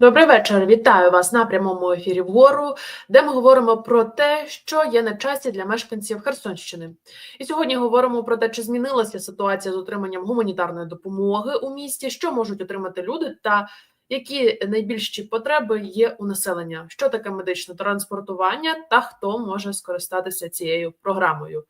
Добрий вечір. Вітаю вас на прямому ефірі вгору, де ми говоримо про те, що є на часі для мешканців Херсонщини. І сьогодні говоримо про те, чи змінилася ситуація з отриманням гуманітарної допомоги у місті, що можуть отримати люди, та які найбільші потреби є у населення, що таке медичне транспортування, та хто може скористатися цією програмою.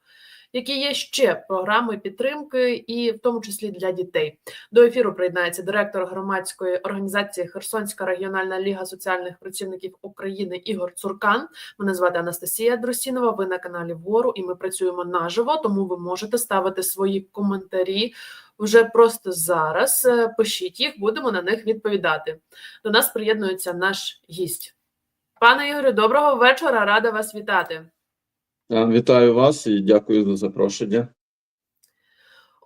Які є ще програми підтримки, і в тому числі для дітей. До ефіру приєднається директор громадської організації Херсонська регіональна ліга соціальних працівників України Ігор Цуркан. Мене звати Анастасія Друсінова. Ви на каналі Вгору, і ми працюємо наживо, тому ви можете ставити свої коментарі вже просто зараз. Е, Пишіть їх, будемо на них відповідати. До нас приєднується наш гість. Пане Ігорю, доброго вечора. Рада вас вітати. Е, Вітаю вас і дякую за запрошення.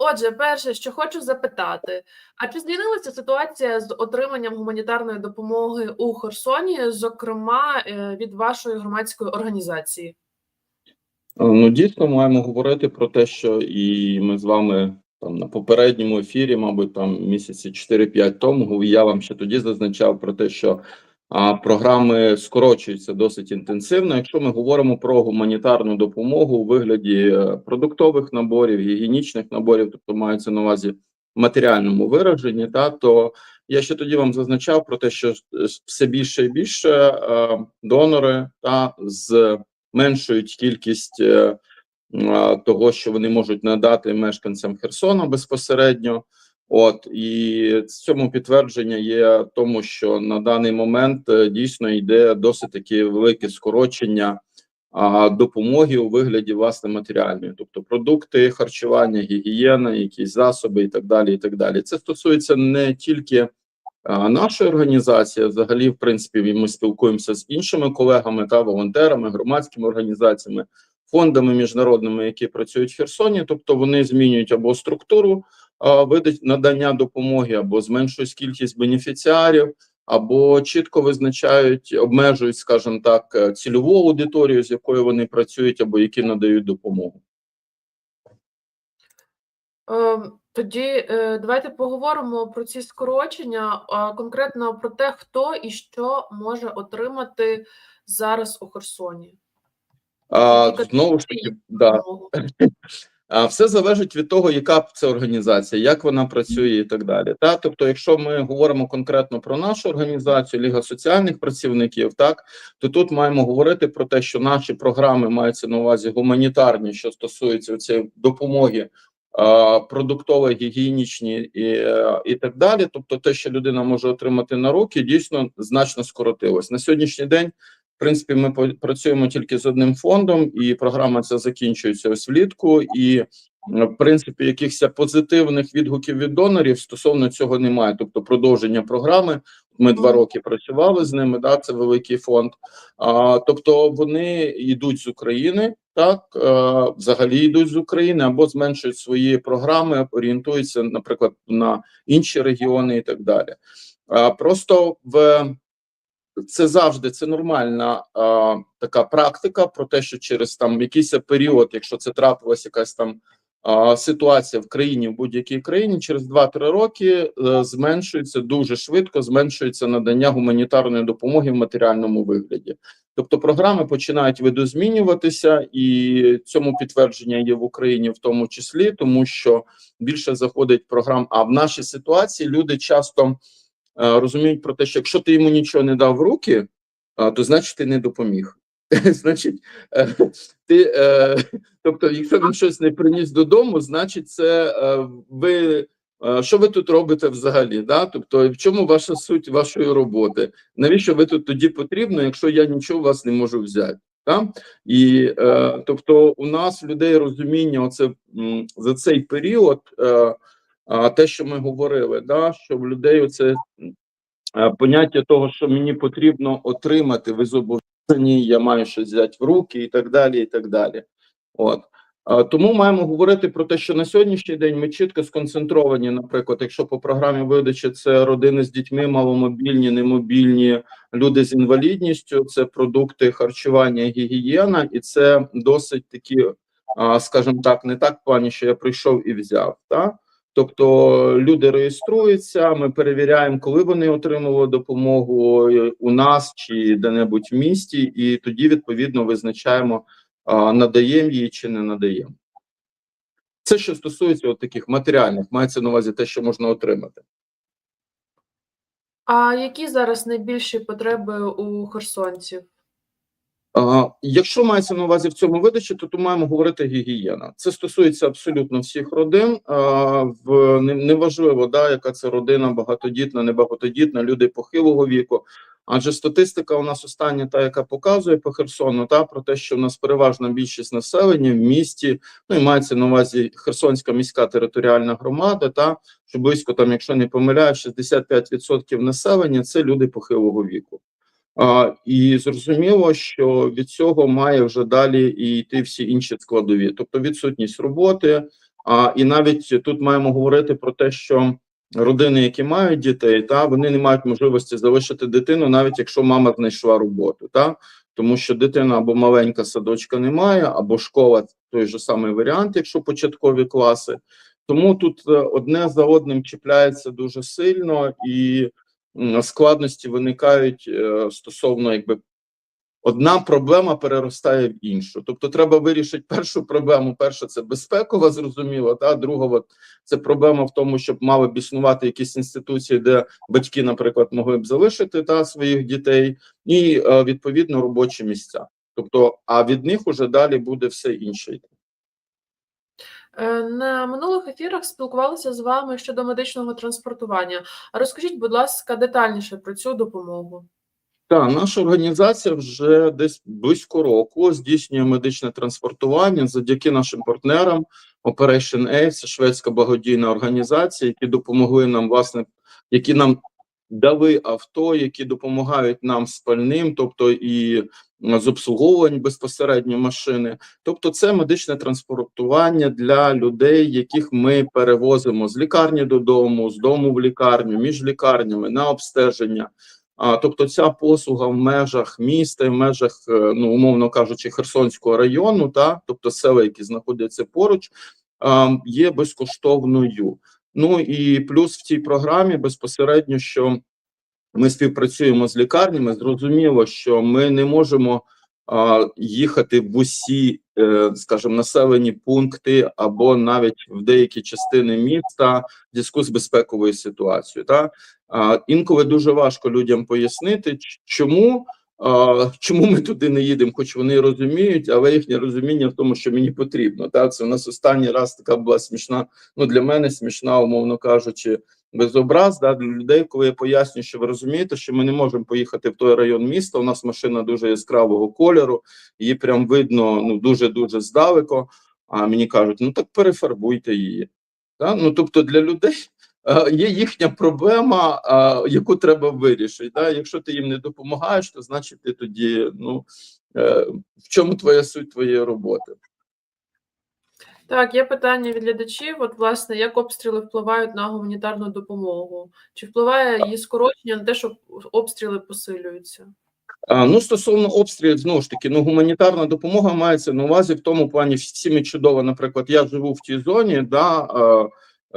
Отже, перше, що хочу запитати: а чи змінилася ситуація з отриманням гуманітарної допомоги у Херсоні, зокрема е, від вашої громадської організації? Е, Ну, дійсно, маємо говорити про те, що і ми з вами там на попередньому ефірі, мабуть, там місяці 4-5 тому, я вам ще тоді зазначав про те, що програми скорочуються досить інтенсивно. Якщо ми говоримо про гуманітарну допомогу у вигляді е, продуктових наборів, гігієнічних наборів, тобто мається на увазі матеріальному вираженні, та то я ще тоді вам зазначав про те, що е, все більше і більше е, донори та з меншують кількість того, що вони можуть надати мешканцям Херсона безпосередньо. От і цьому підтвердження є тому, що на даний момент е, дійсно йде досить таке велике скорочення а, допомоги у вигляді власне матеріальної, тобто продукти харчування, гігієна, якісь засоби і так далі. І так далі. Це стосується не тільки а, нашої організації, взагалі, в принципі, ми спілкуємося з іншими колегами та волонтерами, громадськими організаціями, фондами міжнародними, які працюють в Херсоні, тобто вони змінюють або структуру надання допомоги, або зменшують кількість бенефіціарів, або чітко визначають, обмежують, скажімо так, е, цільову аудиторію, з якою вони працюють, або які надають допомогу. Ем, Тоді е, давайте поговоримо про ці скорочення, а конкретно про те, хто і що може отримати зараз у Херсоні. А, знову ж таки, да, все залежить від того, яка це організація, як вона працює, і так далі. Та тобто, якщо ми говоримо конкретно про нашу організацію, Ліга соціальних працівників, так то тут маємо говорити про те, що наші програми маються на увазі гуманітарні, що стосуються цієї допомоги. а, Продуктові, гігієнічні і, і так далі, тобто те, що людина може отримати на руки, дійсно значно скоротилось на сьогоднішній день. В принципі, ми працюємо тільки з одним фондом, і програма ця закінчується ось влітку. І е, в принципі, якихось позитивних відгуків від донорів стосовно цього немає. Тобто, продовження програми. Ми два роки працювали з ними. Да, це великий фонд. А, тобто вони йдуть з України, так е, взагалі йдуть з України або зменшують свої програми, орієнтуються, наприклад, на інші регіони і так далі. А, просто в це завжди це нормальна а, така практика про те, що через там якийсь період, якщо це трапилась якась там а, ситуація в країні, в будь-якій країні, через 2-3 роки е, зменшується дуже швидко, зменшується надання гуманітарної допомоги в матеріальному вигляді. Тобто програми починають видозмінюватися, і цьому підтвердження є в Україні в тому числі, тому що більше заходить програм. А в нашій ситуації люди часто розуміють про те, що якщо ти йому нічого не дав в руки, то значить ти не допоміг. Значить, е, ти, е, тобто, якщо він щось не приніс додому, значить, це е, ви. е, Що ви тут робите взагалі? Да? Тобто, в чому ваша суть вашої роботи? Навіщо ви тут тоді потрібно, якщо я нічого у вас не можу взяти? Да? І е, тобто, у нас людей розуміння оце за цей період, е, а, те, що ми говорили, да, що в людей оце е, поняття того, що мені потрібно отримати, ви зобов'язані, я маю щось взяти в руки і так далі. і так далі. От. Тому маємо говорити про те, що на сьогоднішній день ми чітко сконцентровані, наприклад, якщо по програмі видачі це родини з дітьми, маломобільні, немобільні, люди з інвалідністю, це продукти харчування, гігієна, і це досить такі, скажімо так, не так в плані, що я прийшов і взяв. Та? Тобто люди реєструються, ми перевіряємо, коли вони отримали допомогу е, у нас чи де-небудь в місті, і тоді відповідно визначаємо, надаємо її чи не надаємо. Це що стосується от таких матеріальних, мається на увазі те, що можна отримати. А які зараз найбільші потреби у херсонців? Якщо мається на увазі в цьому видачі, то тут маємо говорити гігієна. Це стосується абсолютно всіх родин. В неважливо, да, яка це родина, багатодітна, небагатодітна, люди похилого віку. Адже статистика у нас остання, та яка показує по Херсону, та про те, що у нас переважна більшість населення в місті, ну і мається на увазі Херсонська міська територіальна громада, та що близько там, якщо не помиляю, 65% населення це люди похилого віку. А, і зрозуміло, що від цього має вже далі і йти всі інші складові, тобто відсутність роботи. А, і навіть тут маємо говорити про те, що родини, які мають дітей, та вони не мають можливості залишити дитину, навіть якщо мама знайшла роботу, та тому що дитина або маленька садочка немає, або школа той же самий варіант, якщо початкові класи. Тому тут е, одне за одним чіпляється дуже сильно і складності виникають е, стосовно якби одна проблема переростає в іншу. Тобто, треба вирішити першу проблему. Перша це безпекова, зрозуміло. Та друга от, це проблема в тому, щоб мали б існувати якісь інституції, де батьки, наприклад, могли б залишити та своїх дітей, і е, відповідно робочі місця. Тобто, а від них уже далі буде все інше. Е, На минулих ефірах спілкувалися з вами щодо медичного транспортування. Розкажіть, будь ласка, детальніше про цю допомогу. Так, наша організація вже десь близько року здійснює медичне транспортування завдяки нашим партнерам Operation A, це шведська благодійна організація, які допомогли нам, власне, які нам дали авто, які допомагають нам з пальним, тобто і з обслуговувань безпосередньо машини. Тобто, це медичне транспортування для людей, яких ми перевозимо з лікарні додому, з дому в лікарню, між лікарнями на обстеження. А, тобто ця послуга в межах міста, в межах, е, ну умовно кажучи, Херсонського району, та тобто села, які знаходяться поруч, а, є безкоштовною. Ну і плюс в цій програмі безпосередньо, що ми співпрацюємо з лікарнями. Зрозуміло, що ми не можемо а, їхати в усі, е, скажімо, населені пункти або навіть в деякі частини міста в зв'язку з безпековою ситуацією. Та а, інколи дуже важко людям пояснити, чому. Чому ми туди не їдемо, хоч вони розуміють, але їхнє розуміння в тому, що мені потрібно. Так, це у нас останній раз така була смішна. Ну для мене смішна, умовно кажучи, безобраз да, для людей, коли я пояснюю, що ви розумієте, що ми не можемо поїхати в той район міста. У нас машина дуже яскравого кольору, її прям видно ну дуже дуже здалеко. А мені кажуть, ну так перефарбуйте її. Да? Ну тобто для людей е, є їхня проблема, е, яку треба вирішити. Да? Якщо ти їм не допомагаєш, то значить ти тоді ну е, в чому твоя суть твоєї роботи? Так, є питання від глядачів. От, власне, як обстріли впливають на гуманітарну допомогу? Чи впливає її скорочення на те, що обстріли посилюються? А, ну, стосовно обстрілів, знову ж таки, ну гуманітарна допомога мається на увазі в тому плані, всі ми чудово, наприклад, я живу в тій зоні, да,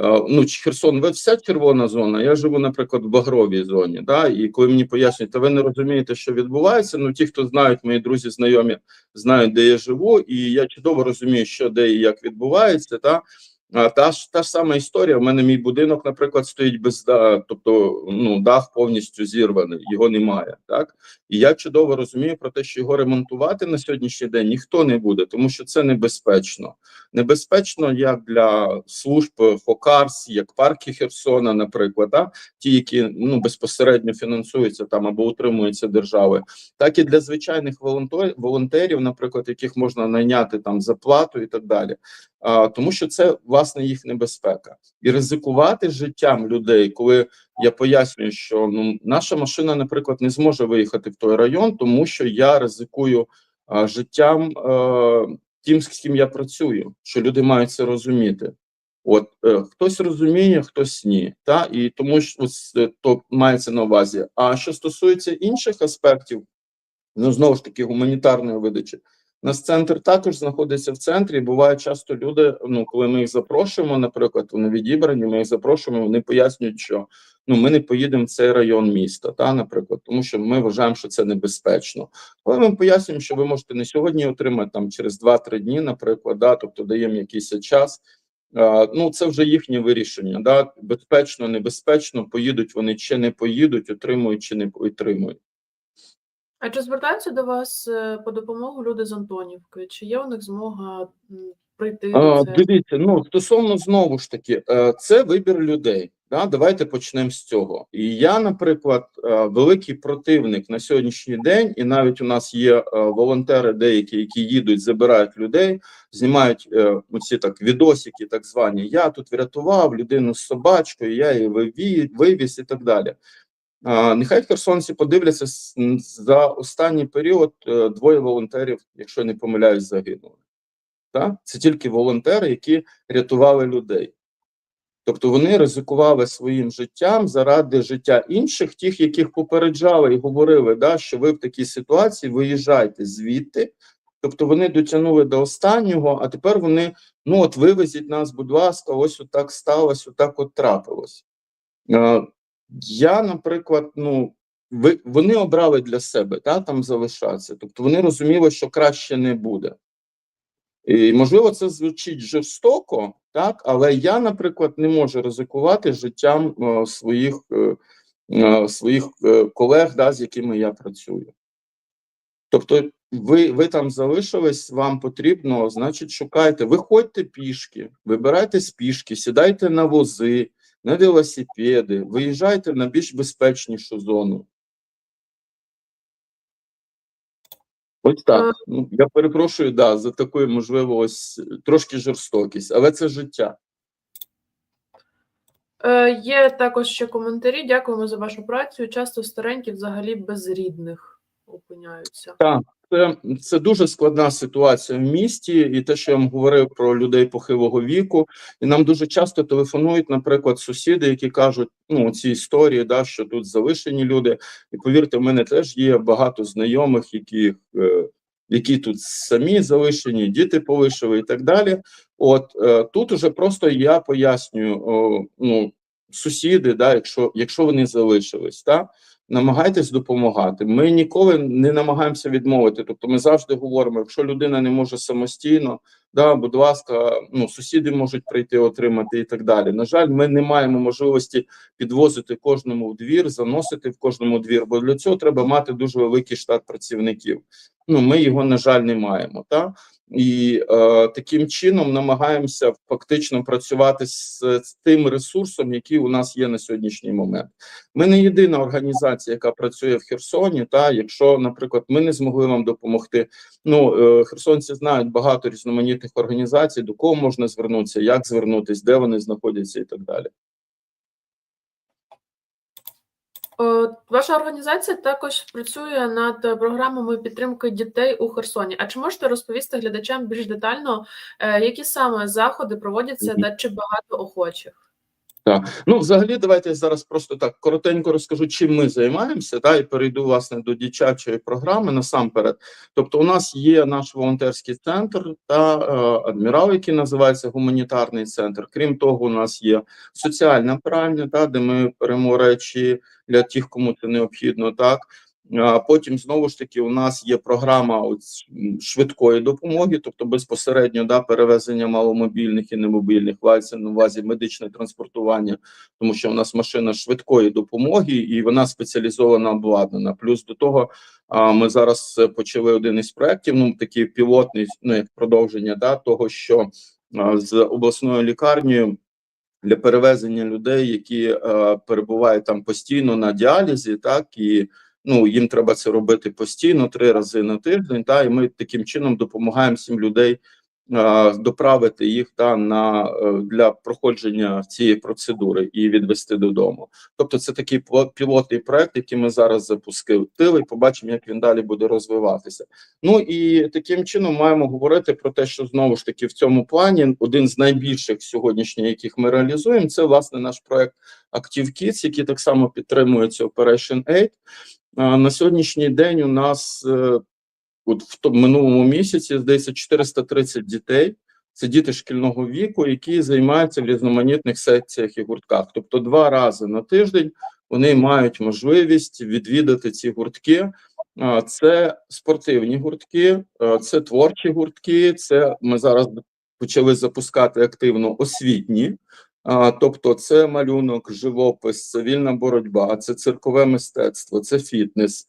ну, Херсон, ви вся червона зона, я живу, наприклад, в Багровій зоні, да, і коли мені пояснюють, та ви не розумієте, що відбувається, ну, ті, хто знають, мої друзі, знайомі, знають, де я живу, і я чудово розумію, що де і як відбувається, та, а, та, ж, та ж сама історія, в мене мій будинок, наприклад, стоїть без тобто, ну, дах повністю зірваний, його немає, так, і я чудово розумію про те, що його ремонтувати на сьогоднішній день ніхто не буде, тому що це небезпечно. Небезпечно як для служб ФОКАРС, як парки Херсона, наприклад, да? ті, які ну безпосередньо фінансуються там або утримуються державою, так і для звичайних волонтер- волонтерів, наприклад, яких можна найняти там за плату і так далі. А, тому що це власне їх небезпека, і ризикувати життям людей, коли я пояснюю, що ну наша машина, наприклад, не зможе виїхати в той район, тому що я ризикую а, життям е, тим, з ким я працюю, що люди мають це розуміти. От е, хтось розуміє, хтось ні, та і тому ж ось е, то мається на увазі. А що стосується інших аспектів, ну знову ж таки гуманітарної видачі, нас центр також знаходиться в центрі. Буває часто люди, ну коли ми їх запрошуємо, наприклад, вони відібрані, ми їх запрошуємо, вони пояснюють, що ну ми не поїдемо в цей район міста, та наприклад, тому що ми вважаємо, що це небезпечно. Але ми пояснюємо, що ви можете не сьогодні отримати там через 2-3 дні, наприклад, да, тобто даємо якийсь час. Ну це вже їхнє вирішення. Да, безпечно, небезпечно, поїдуть вони чи не поїдуть, отримують чи не отримують. А чи звертаються до вас е, по допомогу люди з Антонівки? Чи є у них змога прийти А, дивіться, ну стосовно знову ж таки, е, це вибір людей. Да? Давайте почнемо з цього. І я, наприклад, е, великий противник на сьогоднішній день, і навіть у нас є волонтери, деякі, які їдуть, забирають людей, знімають оці так відосики, так звані. Я тут врятував людину з собачкою, я її вивіз і так далі. Нехай херсонці подивляться за останній період е, двоє волонтерів, якщо не помиляюсь, загинули. Так? Це тільки волонтери, які рятували людей. Тобто вони ризикували своїм життям заради життя інших, тих, яких попереджали і говорили, да, що ви в такій ситуації виїжджайте звідти. Тобто вони дотягнули до останнього, а тепер вони ну от вивезіть нас, будь ласка, ось отак сталося, отак от трапилось. Я, наприклад, ну ви, вони обрали для себе та, там залишатися. Тобто вони розуміли, що краще не буде. І, можливо, це звучить жорстоко, так, але я, наприклад, не можу ризикувати життям е, своїх, е, е, своїх колег, да, з якими я працюю. Тобто, ви, ви там залишились, вам потрібно, значить, шукайте, виходьте пішки, вибирайтесь пішки, сідайте на вози, на велосипеди, виїжджайте на більш безпечнішу зону. Ось так. Ну, я перепрошую, да, за таку, можливо, ось трошки жорстокість, але це життя. Е, Є також ще коментарі. Дякуємо за вашу працю. Часто старенькі взагалі без рідних опиняються. Це, це дуже складна ситуація в місті, і те, що я вам говорив про людей похилого віку, і нам дуже часто телефонують, наприклад, сусіди, які кажуть, ну ці історії, да, що тут залишені люди. І повірте, в мене теж є багато знайомих, які, е, які тут самі залишені, діти полишили і так далі. От е, тут уже просто я пояснюю, ну сусіди, да, якщо, якщо вони залишились, так намагайтесь допомагати. Ми ніколи не намагаємося відмовити. Тобто, ми завжди говоримо, якщо людина не може самостійно, да, будь ласка, ну сусіди можуть прийти отримати і так далі. На жаль, ми не маємо можливості підвозити кожному в двір, заносити в кожному двір, бо для цього треба мати дуже великий штат працівників. Ну ми його на жаль не маємо. Та і е, таким чином намагаємося фактично працювати з, з тим ресурсом, який у нас є на сьогоднішній момент. Ми не єдина організація, яка працює в Херсоні. Та якщо, наприклад, ми не змогли вам допомогти. Ну е, херсонці знають багато різноманітних організацій, до кого можна звернутися, як звернутися, де вони знаходяться, і так далі. Е, Ваша організація також працює над програмами підтримки дітей у Херсоні. А чи можете розповісти глядачам більш детально, е, які саме заходи проводяться та чи багато охочих? Ну, взагалі, давайте я зараз просто так коротенько розкажу, чим ми займаємося, та і перейду власне до дитячої програми насамперед. Тобто, у нас є наш волонтерський центр та е, адмірал, який називається гуманітарний центр. Крім того, у нас є соціальна пральня, та де ми беремо речі для тих, кому це необхідно, так. Потім знову ж таки у нас є програма швидкої допомоги, тобто безпосередньо да, перевезення маломобільних і немобільних вальців на увазі медичне транспортування, тому що у нас машина швидкої допомоги і вона спеціалізована обладнана. Плюс до того, ми зараз е, почали один із проєктів, ну такий пілотний, ну як продовження да, того, що з обласною лікарнею для перевезення людей, які е, перебувають там постійно на діалізі, так і ну їм треба це робити постійно три рази на тиждень. Та і ми таким чином допомагаємо всім людей е, доправити їх та на е, для проходження цієї процедури і відвести додому. Тобто, це такий пілотний проект, який ми зараз запустили. Побачимо, як він далі буде розвиватися. Ну і таким чином маємо говорити про те, що знову ж таки в цьому плані один з найбільших сьогоднішніх, яких ми реалізуємо, це власне наш проект Active Kids, який так само підтримується Operation Aid. На сьогоднішній день у нас е, от в минулому місяці, здається, 430 дітей. Це діти шкільного віку, які займаються в різноманітних секціях і гуртках. Тобто, два рази на тиждень вони мають можливість відвідати ці гуртки. Це спортивні гуртки, це творчі гуртки. Це ми зараз почали запускати активно освітні. Тобто, це малюнок, живопис, це вільна боротьба, це циркове мистецтво, це фітнес,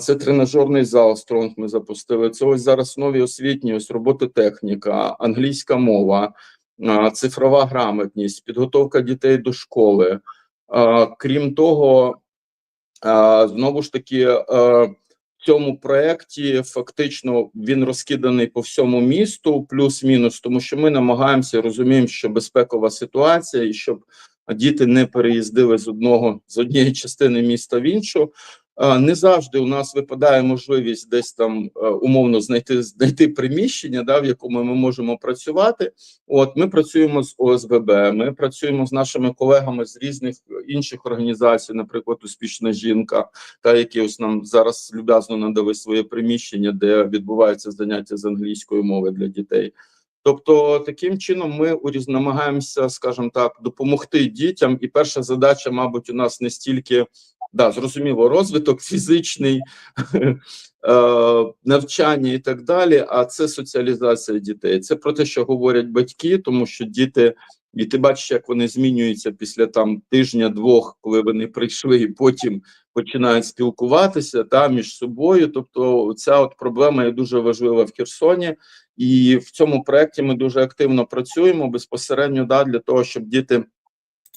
це тренажерний зал Стронг. Ми запустили. Це ось зараз нові освітні, ось робототехніка, англійська мова, цифрова грамотність, підготовка дітей до школи. Крім того, знову ж таки, в цьому проєкті фактично він розкиданий по всьому місту, плюс-мінус, тому що ми намагаємося розуміємо, що безпекова ситуація, і щоб діти не переїздили з одного з однієї частини міста в іншу. Не завжди у нас випадає можливість десь там е, умовно знайти знайти приміщення, да, в якому ми можемо працювати. От ми працюємо з ОСББ, ми працюємо з нашими колегами з різних інших організацій, наприклад, успішна жінка, та які ось нам зараз люб'язно надали своє приміщення, де відбуваються заняття з англійської мови для дітей. Тобто, таким чином ми намагаємося, скажімо так, допомогти дітям. І перша задача, мабуть, у нас не стільки да, зрозуміло, розвиток фізичний, е, навчання і так далі. А це соціалізація дітей. Це про те, що говорять батьки, тому що діти, і ти бачиш, як вони змінюються після там тижня-двох, коли вони прийшли, і потім починають спілкуватися та між собою. Тобто, ця от проблема є дуже важлива в Херсоні. І в цьому проєкті ми дуже активно працюємо безпосередньо да, для того, щоб діти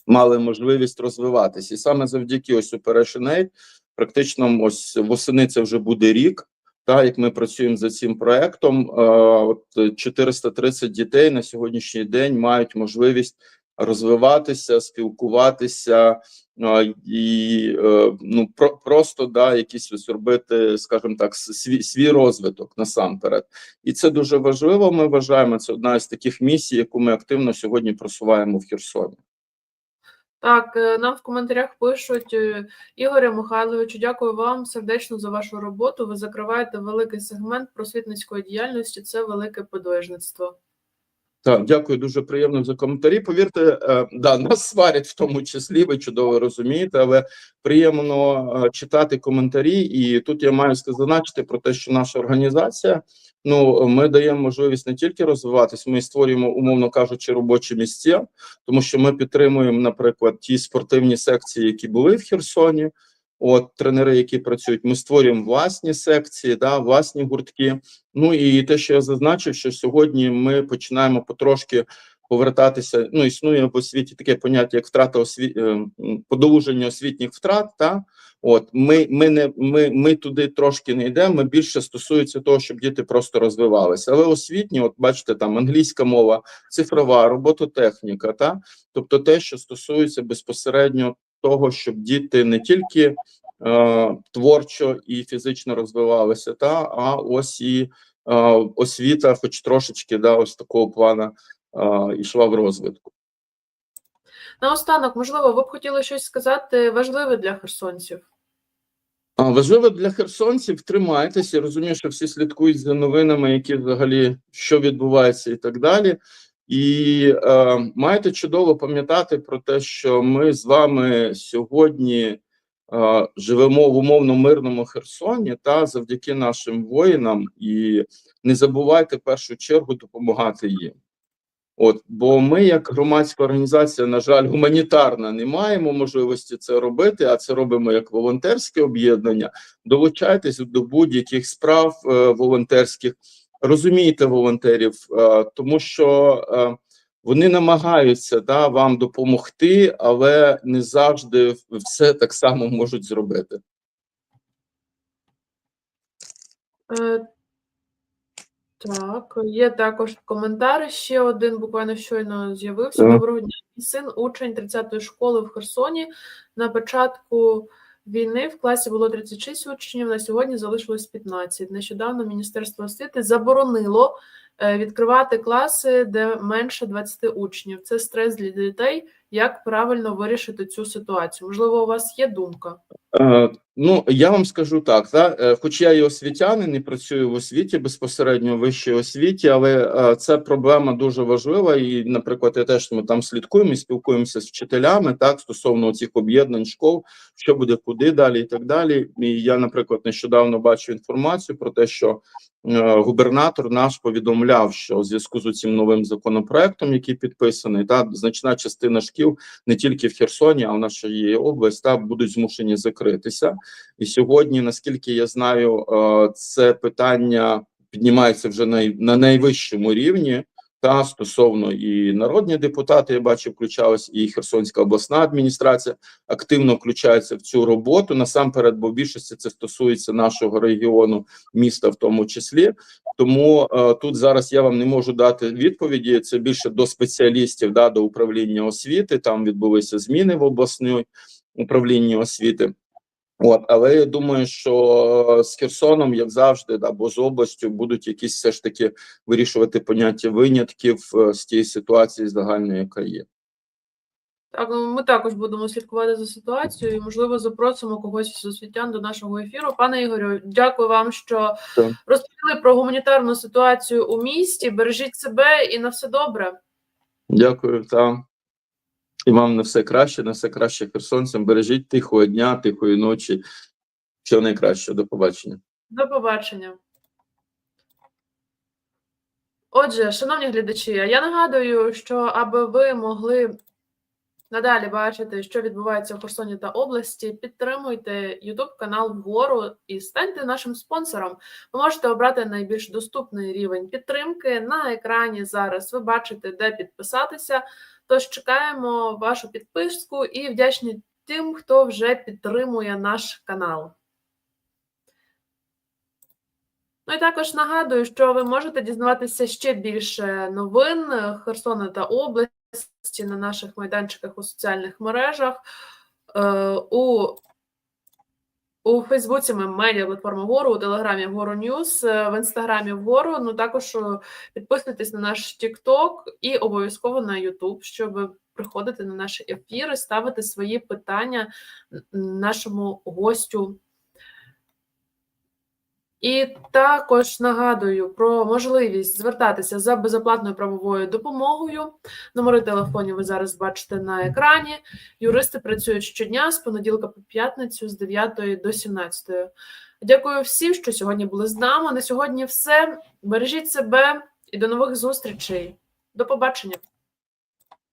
мали можливість розвиватися. І саме завдяки ось Operation Aid, практично ось восени це вже буде рік. Та як ми працюємо за цим проектом, е, от 430 дітей на сьогоднішній день мають можливість розвиватися, спілкуватися е, і е, ну про просто да якісь ось робити, скажімо так, свій свій розвиток насамперед, і це дуже важливо. Ми вважаємо це одна з таких місій, яку ми активно сьогодні просуваємо в Херсоні. Так, е, нам в коментарях пишуть Ігоре Михайловичу, дякую вам сердечно за вашу роботу. Ви закриваєте великий сегмент просвітницької діяльності. Це велике подвижництво. Так, дякую, дуже приємно за коментарі. Повірте, е, да, нас сварять в тому числі, ви чудово розумієте, але приємно е, читати коментарі. І тут я маю зазначити про те, що наша організація. Ну, ми даємо можливість не тільки розвиватись, ми створюємо, умовно кажучи, робочі місця, тому що ми підтримуємо, наприклад, ті спортивні секції, які були в Херсоні. От тренери, які працюють, ми створюємо власні секції, да, власні гуртки. Ну і те, що я зазначив, що сьогодні ми починаємо потрошки повертатися. Ну, існує в освіті таке поняття, як втрата осві... е, подовження освітніх втрат. Та от ми, ми не ми, ми туди трошки не йдемо. Ми більше стосується того, щоб діти просто розвивалися. Але освітні, от бачите, там англійська мова, цифрова робототехніка, та тобто те, що стосується безпосередньо того, щоб діти не тільки е, творчо і фізично розвивалися, та а ось і е, освіта, хоч трошечки, да, ось такого плана е, йшла в розвитку. Наостанок, можливо, ви б хотіли щось сказати важливе для херсонців. Важливо для херсонців тримайтеся. Я розумію, що всі слідкують за новинами, які взагалі що відбувається, і так далі. І е, маєте чудово пам'ятати про те, що ми з вами сьогодні е, живемо в умовно мирному Херсоні та завдяки нашим воїнам. І не забувайте в першу чергу допомагати їм. От, бо ми, як громадська організація, на жаль, гуманітарна, не маємо можливості це робити, а це робимо як волонтерське об'єднання. Долучайтесь до будь-яких справ е, волонтерських, розумійте волонтерів, е, тому що е, вони намагаються да, вам допомогти, але не завжди все так само можуть зробити. Е, Так, є також коментар. Ще один буквально щойно з'явився. Доброго дня. Син, учень 30-ї школи в Херсоні. На початку війни в класі було 36 учнів, на сьогодні залишилось 15. Нещодавно Міністерство освіти заборонило відкривати класи, де менше 20 учнів. Це стрес для дітей. Як правильно вирішити цю ситуацію? Можливо, у вас є думка? Е, Ну я вам скажу так, та е, хоч я і освітянин, і працюю в освіті безпосередньо в вищій освіті, але е, це проблема дуже важлива. І, наприклад, я теж ми там слідкуємо і спілкуємося з вчителями так стосовно цих об'єднань школ, що буде куди далі, і так далі. І я, наприклад, нещодавно бачу інформацію про те, що е, губернатор наш повідомляв, що у зв'язку з цим новим законопроектом, який підписаний, та значна частина шкіл не тільки в Херсоні, а в нашій області та будуть змушені закритися. І сьогодні, наскільки я знаю, е, це питання піднімається вже на найвищому рівні. Та стосовно і народні депутати, я бачу, включалась, і Херсонська обласна адміністрація активно включається в цю роботу. Насамперед, бо в більшості це стосується нашого регіону, міста в тому числі. Тому е, тут зараз я вам не можу дати відповіді. Це більше до спеціалістів, да, до управління освіти. Там відбулися зміни в обласній управлінні освіти. От, але я думаю, що з Херсоном, як завжди, або з областю будуть якісь все ж таки вирішувати поняття винятків е, з тієї ситуації загальної, яка є. Так, ну, ми також будемо слідкувати за ситуацією. і, Можливо, запросимо когось з освітян до нашого ефіру. Пане Ігорю, дякую вам, що Так. розповіли про гуманітарну ситуацію у місті. Бережіть себе і на все добре. Дякую та і вам на все краще, на все краще херсонцям. Бережіть тихого дня, тихої ночі. Всього найкращого. До побачення. До побачення. Отже, шановні глядачі, я нагадую, що аби ви могли надалі бачити, що відбувається в Херсоні та області, підтримуйте YouTube канал вгору і станьте нашим спонсором. Ви можете обрати найбільш доступний рівень підтримки. На екрані зараз ви бачите, де підписатися. Тож чекаємо вашу підписку і вдячні тим, хто вже підтримує наш канал. Ну і також нагадую, що ви можете дізнаватися ще більше новин Херсона та області на наших майданчиках у соціальних мережах. Е, у, у Фейсбуці ми медіа платформа Гору, у Телеграмі Гору Ньюс, е, в Інстаграмі Вгору. Ну також е, підписуйтесь на наш Тікток і обов'язково на Ютуб, щоб приходити на наші ефіри, ставити свої питання нашому гостю. І також нагадую про можливість звертатися за безоплатною правовою допомогою. Номери телефонів ви зараз бачите на екрані. Юристи працюють щодня з понеділка по п'ятницю з 9 до 17. Дякую всім, що сьогодні були з нами. На сьогодні все. Бережіть себе і до нових зустрічей. До побачення.